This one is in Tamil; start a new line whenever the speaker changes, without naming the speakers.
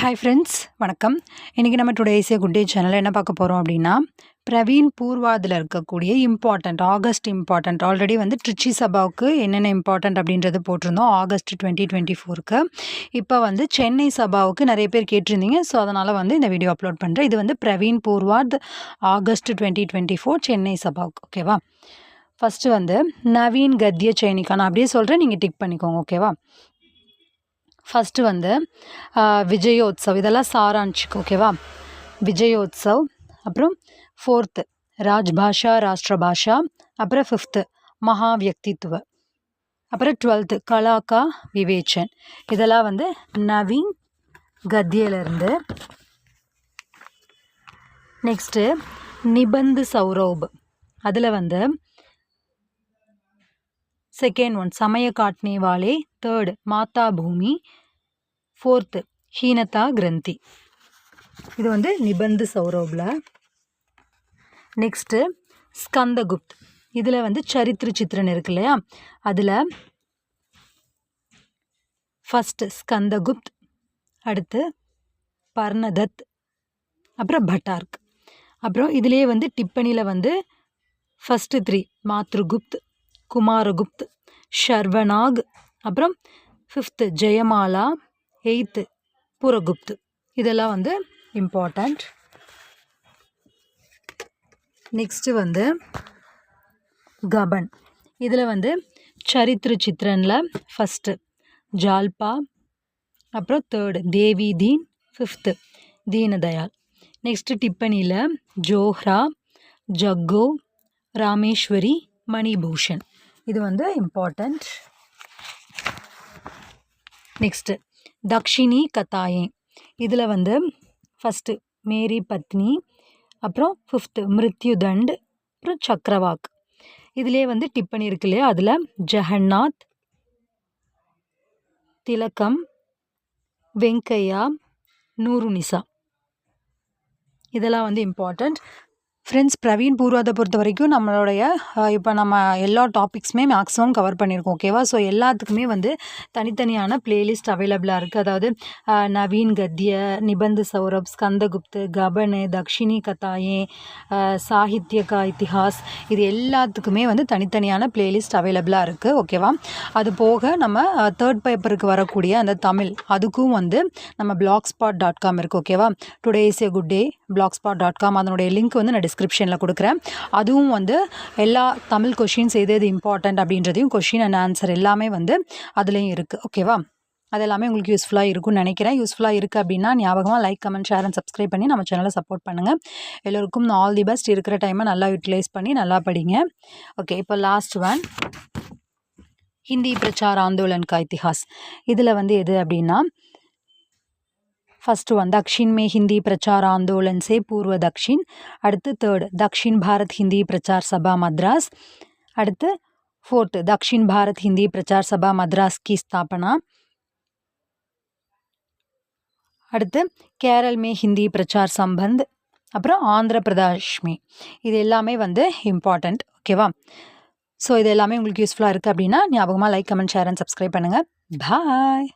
ஹாய் ஃப்ரெண்ட்ஸ் வணக்கம். இன்றைக்கி நம்ம டுடே ஏசியா குட் டே சேனலில் என்ன பார்க்க போகிறோம் அப்படின்னா பிரவீன் பூர்வாதில் இருக்கக்கூடிய இம்பார்ட்டண்ட் ஆகஸ்ட் இம்பார்ட்டண்ட் ஆல்ரெடி வந்து ட்ரிச்சி சபாவுக்கு என்னென்ன இம்பார்ட்டண்ட் அப்படின்றது போட்டிருந்தோம் ஆகஸ்ட் டுவெண்ட்டி டுவெண்ட்டி ஃபோருக்கு இப்போ வந்து சென்னை சபாவுக்கு நிறைய பேர் கேட்டிருந்தீங்க. ஸோ அதனால் வந்து இந்த வீடியோ அப்லோட் பண்ணுறேன் இது வந்து Praveen Purvardh August twenty twenty four Chennai சபாவுக்கு ஓகேவா ஃபஸ்ட்டு வந்து நவீன் கத்திய சைனிக்கா. நான் அப்படியே சொல்கிறேன் நீங்கள் டிக் பண்ணிக்கோங்க ஓகேவா ஃபஸ்ட்டு வந்து விஜயோத்சவ். இதெல்லாம் சாராஞ்சிக்கு ஓகேவா? விஜயோத்சவ் அப்புறம் ஃபோர்த்து ராஜ்பாஷா ராஷ்டிர பாஷா அப்புறம் ஃபிஃப்த்து மகா வியக்தித்துவ அப்புறம் டுவெல்த்து கலாக்கா விவேச்சன். இதெல்லாம் வந்து நவீன் கத்தியிலேருந்து. நெக்ஸ்ட்டு நிபந்து சௌரவ். அதில் வந்து செகண்ட் ஒன் சமய காட்னே வாலே தேர்டு மாதா பூமி ஃபோர்த்து ஹீனதா கிரந்தி. இது வந்து நிபந்து சௌரவில். நெக்ஸ்ட்டு ஸ்கந்தகுப்த். இதில் வந்து சரித்திர சித்திரன் இருக்கு இல்லையா? அதில் ஃபஸ்ட்டு ஸ்கந்தகுப்த் அடுத்து பர்ணதத் அப்புறம் பட்டார்க். அப்புறம் இதிலே வந்து டிப்பணியில் வந்து ஃபஸ்ட்டு த்ரீ மாத்ருகுப்த் குமாரகுப்த் ஷர்வனாக் அப்புறம் ஃபிஃப்த்து ஜெயமாலா எயித்து புரகுப்த். இதெல்லாம் வந்து இம்பார்ட்டண்ட் நெக்ஸ்ட்டு வந்து கபன். இதில் வந்து சரித்திர சித்திரனில் ஃபஸ்ட்டு ஜால்பா அப்புறம் தேர்டு தேவி தீன் ஃபிஃப்த்து தீனதயாள். நெக்ஸ்ட்டு டிப்பனியில் ஜோஹ்ரா ஜக்கோ ராமேஸ்வரி மணிபூஷன். இது வந்து இம்பார்ட்டண்ட் நெக்ஸ்ட்டு தக்ஷினி கத்தாயே இதில் வந்து ஃபஸ்ட்டு மேரி பத்னி அப்புறம் ஃபிஃப்த்து மிருத்யுதண்ட் அப்புறம் சக்கரவாக் இதிலே வந்து டிப்பனி இருக்கு இல்லையா? அதில் ஜெகநாத் திலக்கம் வெங்கையா நூருனிசா இதெல்லாம் வந்து இம்பார்ட்டண்ட் ஃப்ரெண்ட்ஸ் பிரவீன் பூர்வாதை பொறுத்த வரைக்கும் நம்மளுடைய இப்போ நம்ம எல்லா டாபிக்ஸுமே மேக்ஸிமம் கவர் பண்ணியிருக்கோம் ஓகேவா ஸோ எல்லாத்துக்குமே வந்து தனித்தனியான பிளேலிஸ்ட் அவைலபிளாக இருக்குது அதாவது நவீன் கத்திய நிபந்த சௌரப் ஸ்கந்தகுப்து கபனு தக்ஷினி கதாயே சாகித்யகா இத்திஹாஸ் இது எல்லாத்துக்குமே வந்து தனித்தனியான பிளேலிஸ்ட் அவைலபிளாக இருக்குது ஓகேவா அது போக நம்ம தேர்ட் பேப்பருக்கு வரக்கூடிய அந்த தமிழ் அதுக்கும் வந்து நம்ம பிளாக் ஸ்பாட் டாட் காம் இருக்குது ஓகேவா today is a good day blog spot dot com அதனுடைய லிங்க் வந்து நான் டிஸ்கிரிப்ஷனில் கொடுக்குறேன். அதுவும் வந்து எல்லா தமிழ் கொஷின்ஸ் எது எது இம்பார்ட்டண்ட் அப்படின்றதையும் கொஷின் அண்ட் ஆன்சர் எல்லாமே வந்து அதுலேயும் இருக்குது ஓகேவா அது எல்லாமே உங்களுக்கு யூஸ்ஃபுல்லாக இருக்கும்னு நினைக்கிறேன். யூஸ்ஃபுல்லாக இருக்குது அப்படின்னா ஞாபகமாக like comment share and subscribe பண்ணி நம்ம சேனலை சப்போர்ட் பண்ணுங்கள் எல்லோருக்கும் ஆல் தி பெஸ்ட் இருக்கிற டைமை நல்லா யூட்டிலைஸ் பண்ணி நல்லா படிங்க. ஓகே இப்போ லாஸ்ட் ஒன் ஹிந்தி பிரச்சார ஆந்தோலன் கா இத்திஹாஸ். இதில் வந்து எது அப்படின்னா फर्स्ट वन दक्षिण में हिंदी प्रचार आंदोलन से पूर्व दक्षिण அடுத்து தேர்டு தக்ஷின் பாரத் ஹிந்தி பிரச்சார் சபா மத்ராஸ் அடுத்து ஃபோர்த்து தக்ஷின் பாரத் ஹிந்தி பிரச்சார் சபா மத்ராஸ் கி ஸ்தாபனா அடுத்து கேரள் மே ஹிந்தி பிரச்சார் சம்பந்த் அப்புறம் ஆந்திர பிரதேஷ் மே இது எல்லாமே வந்து இம்பார்ட்டண்ட் ஓகேவா ஸோ இது எல்லாமே உங்களுக்கு யூஸ்ஃபுல்லாக இருக்குது அப்படின்னா ஞாபகமாக like comment share and subscribe பண்ணுங்கள் பாய்